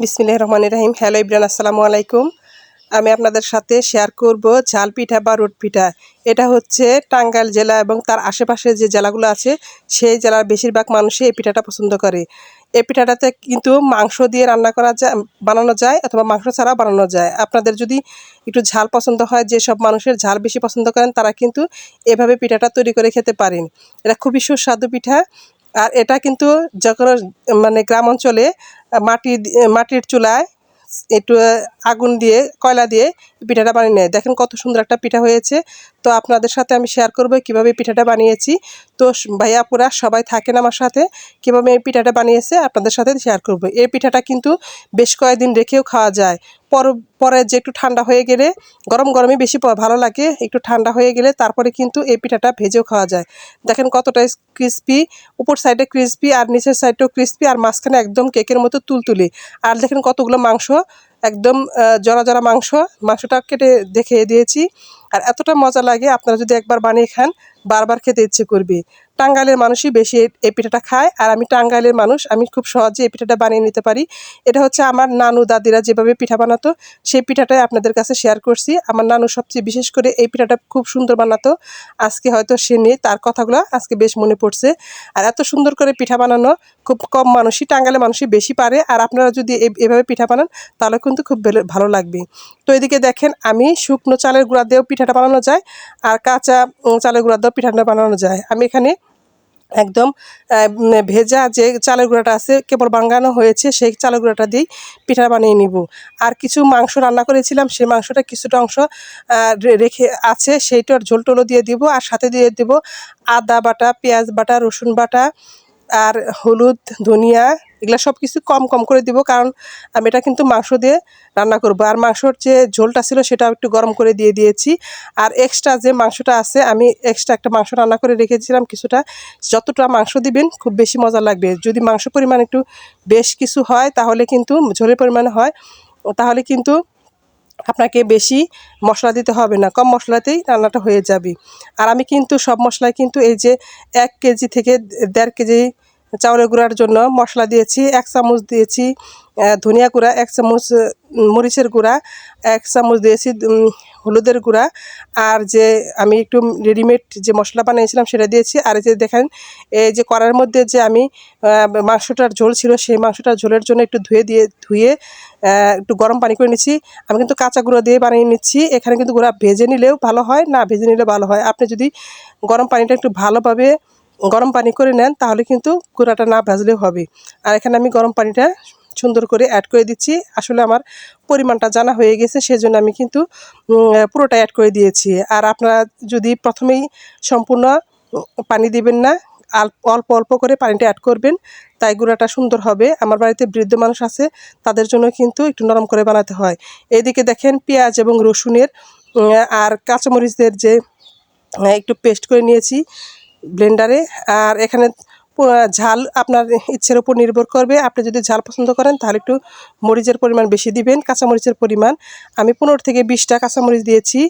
বিসমিল্লাহ রহমান রাহিম। হ্যালো ইব্রান, আসসালামু আলাইকুম। আমি আপনাদের সাথে শেয়ার করব ঝাল পিঠা বা রোট পিঠা। এটা হচ্ছে টাঙ্গাইল জেলা এবং তার আশেপাশে যে জেলাগুলো আছে, সেই জেলার বেশিরভাগ মানুষই এই পিঠাটা পছন্দ করে। এই পিঠাটাতে কিন্তু মাংস দিয়ে রান্না করা যায়, বানানো যায় অথবা মাংস ছাড়াও বানানো যায়। আপনাদের যদি একটু ঝাল পছন্দ হয় যেসব মানুষের ঝাল বেশি পছন্দ করেন, তারা কিন্তু এভাবে পিঠাটা তৈরি করে খেতে পারেন। এটা খুবই সুস্বাদু পিঠা। আর এটা কিন্তু যখন মানে গ্রাম অঞ্চলে মাটি মাটির চুলায় একটু আগুন দিয়ে, কয়লা দিয়ে পিঠাটা বানিয়ে নেয়। দেখেন কত সুন্দর একটা পিঠা হয়েছে। তো আপনাদের সাথে আমি শেয়ার করব কীভাবে পিঠাটা বানিয়েছি। তো স- ভাইয়াপুরা সবাই থাকেন আমার সাথে, কীভাবে এই পিঠাটা বানিয়েছে আপনাদের সাথে শেয়ার করব। এই পিঠাটা কিন্তু বেশ কয়েকদিন রেখেও খাওয়া যায়। পর, পরে যে একটু ঠান্ডা হয়ে গেলে, গরম গরমই বেশি ভালো লাগে, একটু ঠান্ডা হয়ে গেলে তারপরে কিন্তু এই পিঠাটা ভেজেও খাওয়া যায়। দেখেন কতটা ক্রিস্পি উপর সাইডে ক্রিস্পি আর নিচের সাইডটাও ক্রিস্পি আর মাঝখানে একদম কেকের মতো তুলতুলে। আর দেখেন কতগুলো মাংস, একদম জরা জরা মাংস, মাংসটা কেটে দেখে দিয়েছি। আর এতটা মজা লাগে, আপনারা যদি একবার বানিয়ে খান, বারবার খেতে ইচ্ছে করবে। টাঙ্গাইলের মানুষই বেশি এই- পিঠাটা খায়। আর আমি টাঙ্গাইলের মানুষ, আমি খুব সহজে এই পিঠাটা বানিয়ে নিতে পারি। এটা হচ্ছে আমার নানু দাদিরা যেভাবে পিঠা বানাতো, সেই পিঠাটাই আপনাদের কাছে শেয়ার করছি। আমার নানু সবচেয়ে বিশেষ করে এই পিঠাটা খুব সুন্দর বানাতো। আজকে হয়তো সে নেই, তার কথাগুলো আজকে বেশ মনে পড়ছে। আর এত সুন্দর করে পিঠা বানানো, খুব কম মানুষই, টাঙ্গাইলের মানুষই বেশি পারে। আর আপনারা যদি এভাবে পিঠা বানান, তাহলে কিন্তু খুব ভালো লাগবে। তো এদিকে দেখেন, আমি শুকনো চালের গুঁড়া দিয়েও পিঠাটা বানানো যায়, আর কাঁচা চালের গুঁড়া দিয়েও পিঠাটা বানানো যায়। আমি এখানে একদম ভেজা যে চালের গুঁড়াটা আছে, কেবল বাঙ্গানো হয়েছে, সেই চালের গুঁড়াটা দিয়েই পিঠা বানিয়ে নিব। আর কিছু মাংস রান্না করেছিলাম, সেই মাংসটা কিছুটা অংশ রেখে আছে সেইটার ঝোল টোলো দিয়ে দিব, আর সাথে দিয়ে দিব আদা বাটা, পেঁয়াজ বাটা, রসুন বাটা, আর হলুদ, ধনিয়া এগুলো সব কিছু কম কম করে দিব, কারণ আমি এটা কিন্তু মাংস দিয়ে রান্না করব। আর মাংসর যে ঝোলটা ছিল সেটাও একটু গরম করে দিয়ে দিয়েছি। আর এক্সট্রা যে মাংসটা আছে, আমি এক্সট্রা একটা মাংস রান্না করে রেখেছিলাম কিছুটা। যতটা মাংস দিবেন, খুব বেশি মজা লাগবে। যদি মাংস পরিমাণ একটু বেশ কিছু হয়, তাহলে কিন্তু ঝোলের পরিমাণ হয়। তাহলে কিন্তু আপনাকে বেশি মশলা দিতে হবে না, কম মশলাতেই রান্নাটা হয়ে যাবে। আর আমি কিন্তু সব মশলায় কিন্তু এই যে এক কেজি থেকে দেড় কেজি চাউলের গুঁড়ার জন্য মশলা দিয়েছি, এক চামচ দিয়েছি ধনিয়া গুঁড়া, এক চামচ মরিচের গুঁড়া, এক চামচ দিয়েছি হলুদের গুঁড়া, আর যে আমি একটু রেডিমেড যে মশলা বানিয়েছিলাম সেটা দিয়েছি, আর যে দেখেন, এই যে কড়ার মধ্যে যে আমি মাংসটার ঝোল ছিল, সেই মাংসটার ঝোলের জন্য একটু ধুয়ে দিয়ে, ধুয়ে একটু গরম পানি করে নিচ্ছি। আমি কিন্তু কাঁচা গুঁড়ো দিয়ে বানিয়ে নিচ্ছি, এখানে কিন্তু গুঁড়া ভেজে নিলেও ভালো হয়, না ভেজে নিলে ভালো হয়। আপনি যদি গরম পানিটা একটু ভালোভাবে গরম পানি করে নেন, তাহলে কিন্তু গুঁড়াটা না ভাজলেও হবে। আর এখানে আমি গরম পানিটা সুন্দর করে অ্যাড করে দিচ্ছি। আসলে আমার পরিমাণটা জানা হয়ে গেছে, সেজন্য আমি কিন্তু পুরোটা অ্যাড করে দিয়েছি। আর আপনারা যদি প্রথমেই সম্পূর্ণ পানি দিবেন না অল্প অল্প করে পানিটা অ্যাড করবেন, তাই গুঁড়াটা সুন্দর হবে। আমার বাড়িতে বৃদ্ধ মানুষ আছে, তাদের জন্য কিন্তু একটু নরম করে বানাতে হয়। এদিকে দেখেন পেঁয়াজ এবং রসুনের আর কাঁচামরিচদের যে একটু পেস্ট করে নিয়েছি ব্লেন্ডারে আর এখানে ঝাল আপনার ইচ্ছের উপর নির্ভর করবে। আপনি যদি ঝাল পছন্দ করেন, তাহলে একটু মরিচের পরিমাণ বেশি দিবেন, কাঁচামরিচের পরিমাণ। আমি পনেরো থেকে বিশটা কাঁচামরিচ দিয়েছি,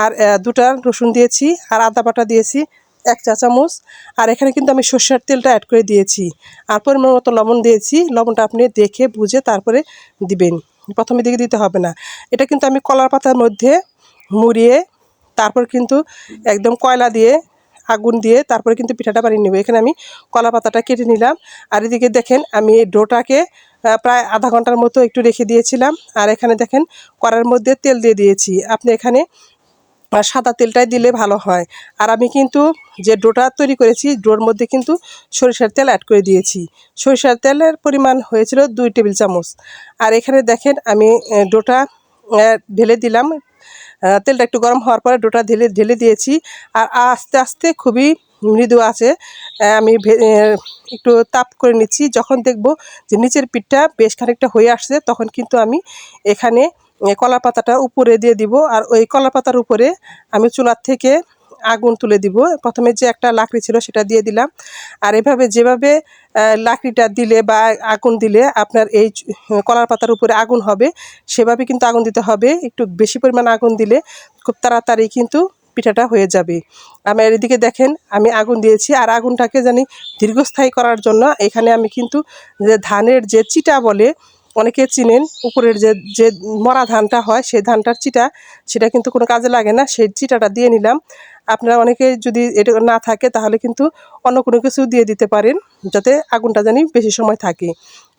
আর দুটা রসুন দিয়েছি, আর আদা বাটা দিয়েছি, এক চা চামচ। আর এখানে কিন্তু আমি সর্ষের তেলটা অ্যাড করে দিয়েছি। আর পরিমাণ মতো লবণ দিয়েছি। লবণটা আপনি দেখে, বুঝে তারপরে দিবেন। প্রথমে দিকে দিতে হবে না। এটা কিন্তু আমি কলার পাতার মধ্যে মুড়িয়ে, তারপর কিন্তু একদম কয়লা দিয়ে আগুন দিয়ে তারপরে কিন্তু পিঠাটা বানিয়ে নেব। এখানে আমি কলা পাতাটা কেটে নিলাম। আর এদিকে দেখেন, আমি এই ডোটাকে প্রায় আধা ঘণ্টার মতো একটু রেখে দিয়েছিলাম। আর এখানে দেখেন, কড়ার মধ্যে তেল দিয়ে দিয়েছি। আপনি এখানে সাদা তেলটাই দিলে ভালো হয়। আর আমি কিন্তু যে ডোটা তৈরি করেছি, ডোর মধ্যে কিন্তু সরিষার তেল অ্যাড করে দিয়েছি। সরিষার তেলের পরিমাণ হয়েছিল দুই টেবিল চামচ। আর এখানে দেখেন, আমি ডোটা ঢেলে দিলাম। তেলটা একটু গরম হওয়ার পরে ডোটা ঢেলে ঢেলে দিয়েছি। আর আস্তে আস্তে খুবই মৃদু আছে। আমি একটু তাপ করে নিচ্ছি। যখন দেখব যে নিচের পিঠটা বেশ খানিকটা হয়ে আসছে, তখন কিন্তু আমি এখানে কলা পাতাটা উপরে দিয়ে দিব। আর ওই কলা পাতার উপরে আমি চুলার থেকে আগুন তুলে দিব। প্রথমে যে একটা লাকড়ি ছিল সেটা দিয়ে দিলাম। আর এভাবে যেভাবে লাকড়িটা দিলে বা আগুন দিলে আপনার এই কলার পাতার উপরে আগুন হবে, সেভাবে কিন্তু আগুন দিতে হবে। একটু বেশি পরিমাণ আগুন দিলে খুব তাড়াতাড়ি কিন্তু পিঠাটা হয়ে যাবে। আমার এদিকে দেখেন, আমি আগুন দিয়েছি আর আগুনটাকে জানি দীর্ঘস্থায়ী করার জন্য এখানে আমি কিন্তু যে ধানের যে চিটা বলে, অনেকে চিনেন উপরের যে যে মরা ধানটা হয়, সেই ধানটার চিটা, সেটা কিন্তু কোনো কাজে লাগে না। সেই চিটাটা দিয়ে নিলাম। আপনারা অনেকে যদি এটা না থাকে, তাহলে কিন্তু অন্য কোনো কিছু দিয়ে দিতে পারেন, যাতে আগুনটা জানি বেশি সময় থাকে।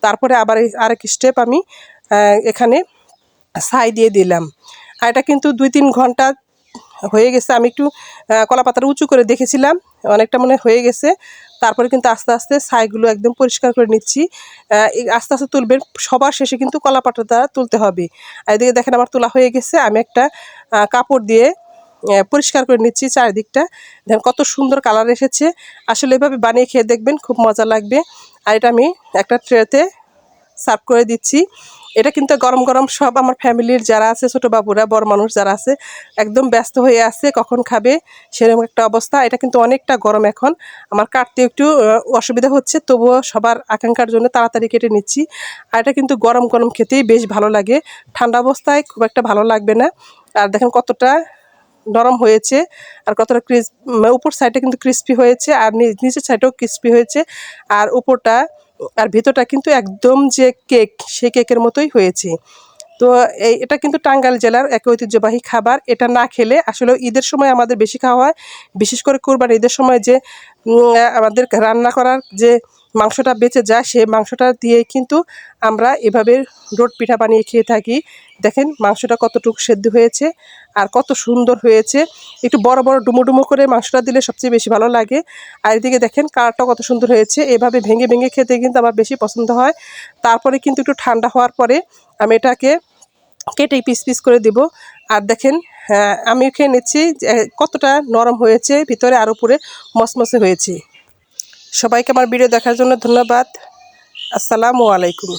তারপরে আবার আরেক স্টেপ আমি এখানে ছাই দিয়ে দিলাম। আর এটা কিন্তু দুই তিন ঘণ্টা হয়ে গেছে, আমি একটু কলা পাতাটা উঁচু করে দেখেছিলাম, অনেকটা মনে হয়ে গেছে। তারপরে কিন্তু আস্তে আস্তে ছাইগুলো একদম পরিষ্কার করে নিচ্ছি। আস্তে আস্তে তুলবেন, সবার শেষে কিন্তু কলা পাতাটা তুলতে হবে। আর এদিকে দেখেন আমার তোলা হয়ে গেছে, আমি একটা কাপড় দিয়ে পরিষ্কার করে নিচ্ছি চারিদিকটা। দেখেন কত সুন্দর কালার এসেছে। আসলে এভাবে বানিয়ে খেয়ে দেখবেন খুব মজা লাগবে। আর এটা আমি একটা ট্রেতে সার্ভ করে দিচ্ছি। এটা কিন্তু গরম গরম সব আমার ফ্যামিলির যারা আছে, ছোটো বাবুরা, বড় মানুষ যারা আছে, একদম ব্যস্ত হয়ে আছে, কখন খাবে, সেরকম একটা অবস্থা। এটা কিন্তু অনেকটা গরম এখন। আমার কাটতে একটু অসুবিধা হচ্ছে, তবুও সবার আকাঙ্ক্ষার জন্য তাড়াতাড়ি কেটে নিচ্ছি। আর এটা কিন্তু গরম গরম খেতেই বেশ ভালো লাগে। ঠান্ডা অবস্থায় খুব একটা ভালো লাগবে না। আর দেখেন কতটা নরম হয়েছে আর কতটা ক্রিস উপর সাইডটা কিন্তু ক্রিস্পি হয়েছে আর নিচের সাইডেও ক্রিস্পি হয়েছে আর উপরটা, আর ভেতরটা কিন্তু একদম যে কেক সেই কেকের মতোই হয়েছে। তো এই, এটা কিন্তু টাঙ্গাইল জেলার এক ঐতিহ্যবাহী খাবার। এটা না খেলে আসলে ঈদের সময় আমাদের বেশি খাওয়া হয়। বিশেষ করে কোরবান ঈদের সময় যে আমাদের রান্না করার যে মাংসটা বেঁচে যায়, সেই মাংসটা দিয়ে কিন্তু আমরা এভাবে রোট পিঠা বানিয়ে খেয়ে থাকি। দেখেন মাংসটা কতটুকু সেদ্ধ হয়েছে আর কত সুন্দর হয়েছে। একটু বড় বড় ডুমো ডুমো করে মাংসটা দিলে সবচেয়ে বেশি ভালো লাগে। আর এদিকে দেখেন কালারটা কত সুন্দর হয়েছে। এভাবে ভেঙে ভেঙে খেতে কিন্তু আমার বেশি পছন্দ হয়। তারপরে কিন্তু একটু ঠান্ডা হওয়ার পরে আমি এটাকে কেটে পিস পিস করে দিব। আর দেখেন হ্যাঁ, আমি খেয়ে নিচ্ছি। কতটা নরম হয়েছে ভিতরে আর উপরে মসমসে হয়েছে। সবাইকে আমার ভিডিও দেখার জন্য ধন্যবাদ। আসসালামু আলাইকুম।